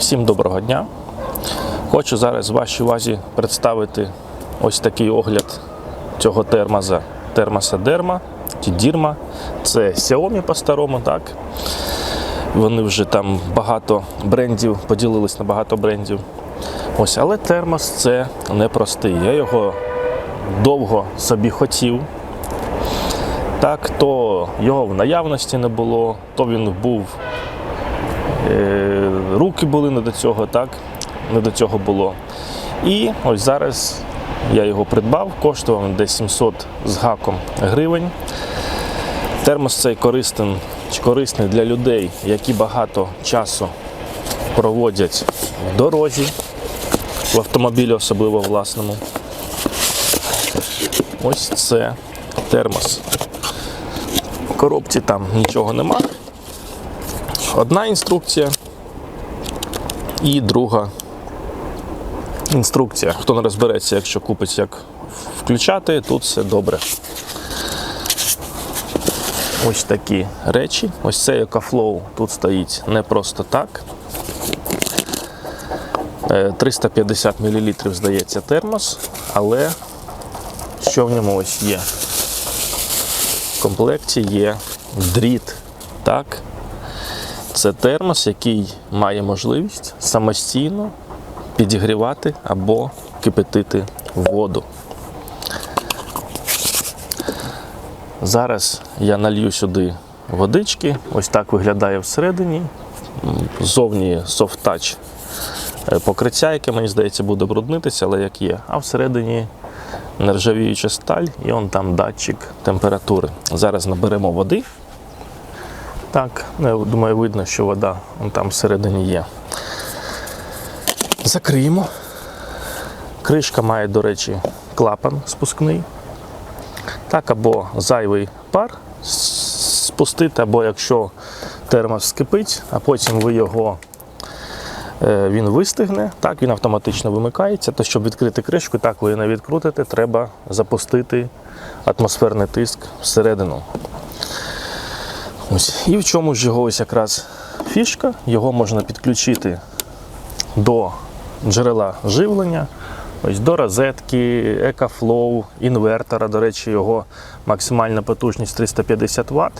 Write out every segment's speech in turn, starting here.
Всім доброго дня. Хочу зараз вашій увазі представити ось такий огляд цього термоза. Термоса Дерма чи Дірма. Це Xiaomi по-старому, так. Вони вже там багато брендів, поділились на багато брендів. Ось, але термос це непростий. Я його довго собі хотів. Так, то його в наявності не було, то він був Е, руки були не до цього, так? Не до цього було. І ось зараз я його придбав, коштував десь 700 з гаком гривень. Термос цей корисний, корисний для людей, які багато часу проводять в дорозі, в автомобілі, особливо власному. Ось це термос. В коробці там нічого нема. Одна інструкція і друга інструкція. Хто не розбереться, якщо купить, як включати, тут все добре. Ось такі речі. Ось цей EcoFlow тут стоїть не просто так. Е, 350 мл, здається, термос, але що в ньому ось є? В комплекті є дріт. Так, це термос, який має можливість самостійно підігрівати або кипятити воду. Зараз я налью сюди водички. Ось так виглядає всередині. Зовні touch е, покриття, яке мені здається буде бруднитися, але як є. А всередині нержавіюча сталь і он там датчик температури. Зараз наберемо води. Так, ну, думаю, видно, що вода там всередині є. Закриємо. Кришка має, до речі, клапан спускний. Так, або зайвий пар спустити, або якщо термос скипить, а потім ви його е, він вистигне, так, він автоматично вимикається. То щоб відкрити кришку, так ви не відкрутите, треба запустити атмосферний тиск всередину. Ось. І в чому ж його ось якраз фішка? Його можна підключити до джерела живлення, ось до розетки, EcoFlow, інвертора. До речі, його максимальна потужність 350 Вт.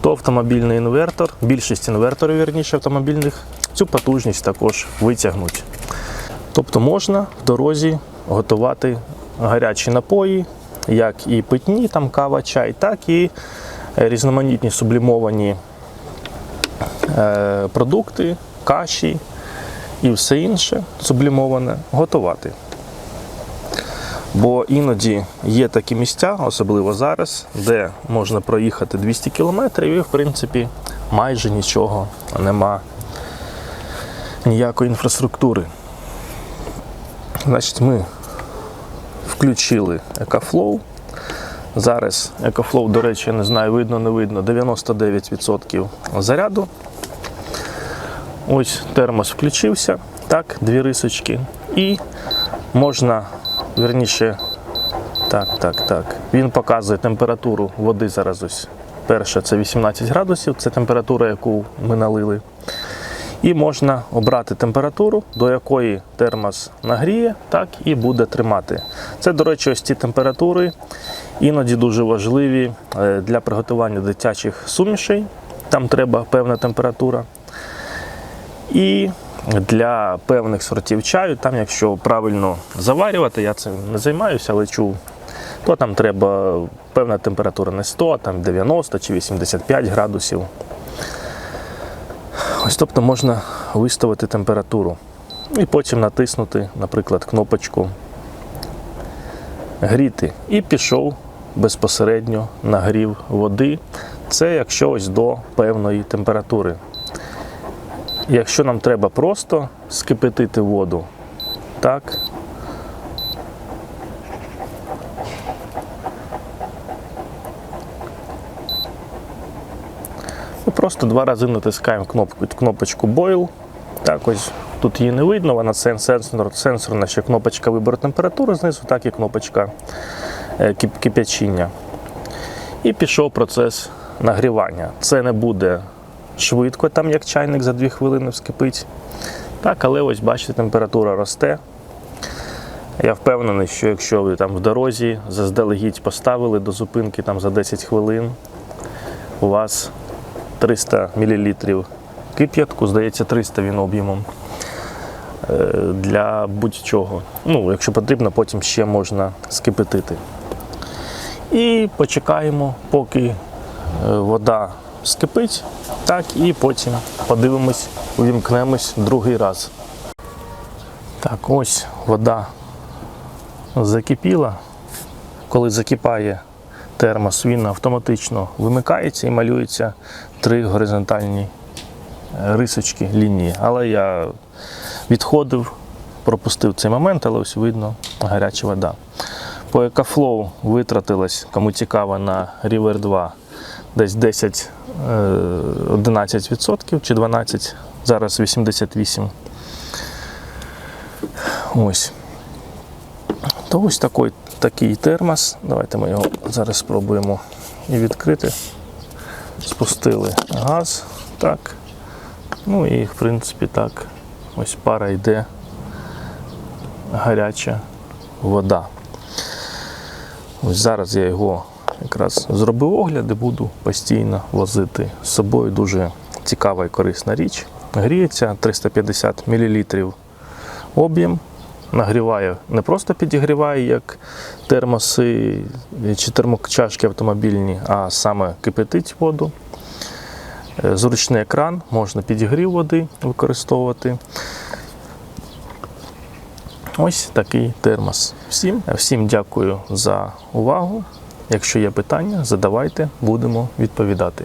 То автомобільний інвертор, більшість інверторів, вірніше автомобільних, цю потужність також витягнуть. Тобто можна в дорозі готувати гарячі напої, як і питні, там кава, чай, так і різноманітні сублімовані е, продукти, каші і все інше сублімоване готувати. Бо іноді є такі місця, особливо зараз, де можна проїхати 200 кілометрів і, в принципі, майже нічого нема, ніякої інфраструктури. Значить, ми включили EcoFlow. Зараз EcoFlow, до речі, не знаю, видно, не видно, 99% заряду. Ось термос включився, так, дві рисочки. І можна, верніше, так, так, так. Він показує температуру води зараз ось. Перше це 18 градусів, це температура, яку ми налили. І можна обрати температуру, до якої термос нагріє, так і буде тримати. Це, до речі, ось ці температури іноді дуже важливі е, для приготування дитячих сумішей. Там треба певна температура. І для певних сортів чаю, там, якщо правильно заварювати, я цим не займаюся, але чув, то там треба певна температура не 100, а там 90 чи 85 градусів. Ось тобто можна виставити температуру і потім натиснути, наприклад, кнопочку гріти. І пішов безпосередньо нагрів води. Це якщо ось до певної температури. Якщо нам треба просто скипятити воду, так. Просто два рази натискаємо кнопку, кнопочку Boil. Так, ось тут її не видно, вона сенсор, сенсорна ще кнопочка вибору температури знизу, так і кнопочка е, кип- кип'ячіння. І пішов процес нагрівання. Це не буде швидко, там як чайник за 2 хвилини вскипить. Так, але ось бачите, температура росте. Я впевнений, що якщо ви там в дорозі заздалегідь поставили до зупинки там за 10 хвилин, у вас 300 мл кип'ятку, здається, 300 він об'ємом е, для будь-чого. Ну, якщо потрібно, потім ще можна скипятити. І почекаємо, поки е, вода скипить, так, і потім подивимось, увімкнемось другий раз. Так, ось вода закипіла. Коли закипає термос, він автоматично вимикається і малюється три горизонтальні е, рисочки лінії. Але я відходив, пропустив цей момент, але ось видно гаряча вода. По EcoFlow витратилось, кому цікаво, на River 2 десь 10 е, 11% чи 12%, зараз 88%. Ось. То ось такий, такий термос. Давайте ми його зараз спробуємо і відкрити. Спустили газ. Так. Ну і в принципі так. Ось пара йде гаряча вода. Ось зараз я його якраз зробив огляд і буду постійно возити з собою. Дуже цікава і корисна річ. Гріється 350 мл об'єм. Нагріває, не просто підігріває, як термоси чи термочашки автомобільні, а саме кипятить воду. Е, Зручний екран, можна підігрів води використовувати. Ось такий термос. Всім, всім дякую за увагу. Якщо є питання, задавайте, будемо відповідати.